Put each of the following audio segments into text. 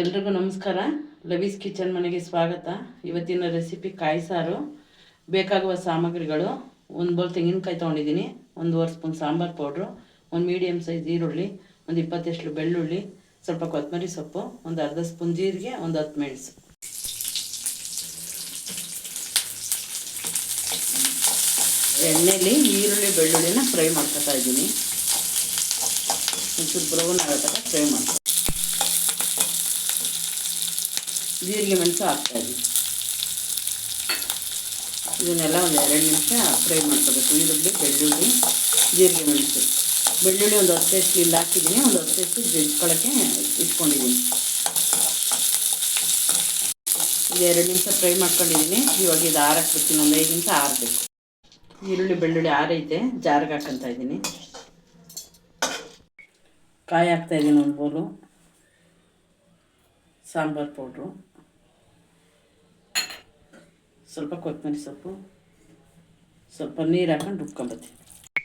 ಎಲ್ರಿಗೂ ನಮಸ್ಕಾರ. ಲವೀಸ್ ಕಿಚನ್ ಮನೆಗೆ ಸ್ವಾಗತ. ಇವತ್ತಿನ ರೆಸಿಪಿ ಕಾಯಿ ಸಾರು, ಬೇಕಾಗುವ ಸಾಮಗ್ರಿಗಳು, ಒಂದು ಬೋಲ್ ತೆಂಗಿನಕಾಯಿ ತೊಗೊಂಡಿದ್ದೀನಿ ಒಂದೂವರೆ ಸ್ಪೂನ್ ಸಾಂಬಾರು ಪೌಡ್ರು, ಒಂದು ಮೀಡಿಯಮ್ ಸೈಜ್ ಈರುಳ್ಳಿ, ಒಂದು ಇಪ್ಪತ್ತೆಷ್ಟು ಬೆಳ್ಳುಳ್ಳಿ, ಸ್ವಲ್ಪ ಕೊತ್ತಂಬರಿ ಸೊಪ್ಪು, ಒಂದು ಅರ್ಧ ಸ್ಪೂನ್ ಜೀರಿಗೆ, ಒಂದು ಹತ್ತು ಮೆಣಸು. ಎಣ್ಣೆಲಿ ಈರುಳ್ಳಿ ಬೆಳ್ಳುಳ್ಳಿನ ಫ್ರೈ ಮಾಡ್ಕೊತಾ ಇದ್ದೀನಿ. ಒಂಚೂರು ಬ್ರೌನ್ ಆಗೋ ಫ್ರೈ ಮಾಡ್ಕೊ ಜೀರಿಗೆ ಮೆಣಸು ಹಾಕ್ತಾಯಿದ್ವಿ ಇದನ್ನೆಲ್ಲ ಒಂದು ಎರಡು ನಿಮಿಷ ಫ್ರೈ ಮಾಡ್ಕೋಬೇಕು. ಈರುಳ್ಳಿ, ಬೆಳ್ಳುಳ್ಳಿ ಜೀರಿಗೆ ಮೆಣಸು ಬೆಳ್ಳುಳ್ಳಿ ಒಂದು ಹತ್ತು ಇಲ್ಲಿ ಹಾಕಿದ್ದೀನಿ. ಒಂದು ಹತ್ತು ಎಷ್ಟು ಜಜ್ಕೊಳ್ಳೋಕ್ಕೆ ಇಟ್ಕೊಂಡಿದ್ದೀನಿ. ಇದು ಎರಡು ನಿಮಿಷ ಫ್ರೈ ಮಾಡ್ಕೊಂಡಿದ್ದೀನಿ. ಇವಾಗ ಇದು ಆರಕ್ಕೆ ಒಂದು ಐದು ನಿಮಿಷ ಆರಬೇಕು. ಈರುಳ್ಳಿ, ಬೆಳ್ಳುಳ್ಳಿ ಆರೈತೆ. ಜಾರ್ಗೆ ಹಾಕೊತ ಇದ್ದೀನಿ. ಕಾಯಿ ಹಾಕ್ತಾಯಿದ್ದೀನಿ ಒಂದು ಬೋಲು ಸಾಂಬಾರು ಪೌಡ್ರು. ಸ್ವಲ್ಪ ಕೊತ್ತಂಬರಿ ಸೊಪ್ಪು, ಸ್ವಲ್ಪ ನೀರು ಹಾಕೊಂಡು ರುಬ್ಕೊಂಬತ್ತೀನಿ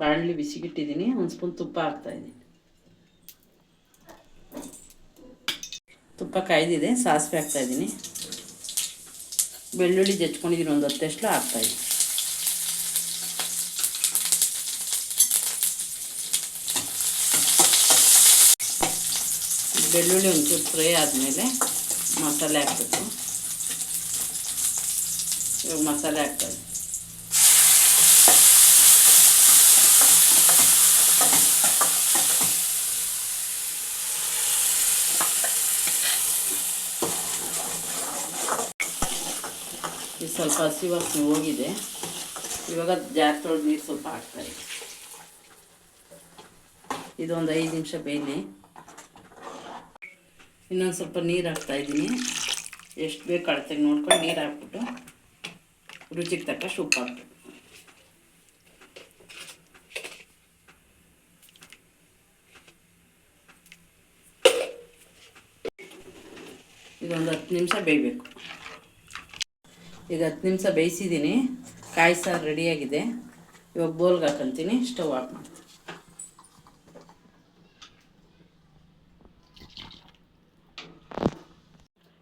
ಬಾಣಲಿ ಬಿಸಿಗಿಟ್ಟಿದ್ದೀನಿ, ಒಂದು ಸ್ಪೂನ್ ತುಪ್ಪ ಹಾಕ್ತಾಯಿದ್ದೀನಿ ತುಪ್ಪ ಕಾಯ್ದಿದೆ, ಸಾಸಿವೆ ಹಾಕ್ತಾಯಿದ್ದೀನಿ ಬೆಳ್ಳುಳ್ಳಿ ಜಚ್ಕೊಂಡಿದ್ದೀನಿ ಒಂದು ಹತ್ತಷ್ಟು ಹಾಕ್ತಾಯಿದ್ದೀನಿ ಬೆಳ್ಳುಳ್ಳಿ ಒಂಚೂರು ಫ್ರೈ ಆದಮೇಲೆ ಮಸಾಲೆ ಹಾಕಬೇಕು. ಇವಾಗ ಮಸಾಲೆ ಹಾಕ್ತಾರೆ ಇದು ಸ್ವಲ್ಪ ಹಸಿ ವಾಸನೆ ಹೋಗಿದೆ. ಇವಾಗ ಜಾಸ್ತಿ ಒಳಗೆ ನೀರು ಸ್ವಲ್ಪ ಹಾಕ್ತಾರೆ ಇದೊಂದು ಐದು ನಿಮಿಷ ಬೇಯಲಿ. ಇನ್ನೊಂದು ಸ್ವಲ್ಪ ನೀರು ಹಾಕ್ತಾ ಇದ್ದೀನಿ. ಎಷ್ಟು ಬೇಕು ಅಳತೆಗೆ ನೋಡ್ಕೊಂಡು ನೀರು ಹಾಕ್ಬಿಟ್ಟು ರುಚಿಗೆ ತಕ್ಕ ಉಪ್ಪು ಹಾಕ್ಬೇಕು. ಇದೊಂದು ಹತ್ತು ನಿಮಿಷ ಬೇಯಬೇಕು. ಈಗ ಹತ್ತು ನಿಮಿಷ ಬೇಯಿಸಿದ್ದೀನಿ. ಕಾಯಿ ಸಾರು ರೆಡಿಯಾಗಿದೆ. ಇವಾಗ ಬೋಲ್ಗೆ ಹಾಕೊಂತೀನಿ. ಸ್ಟವ್ ಆಫ್ ಮಾಡ್ತೀನಿ.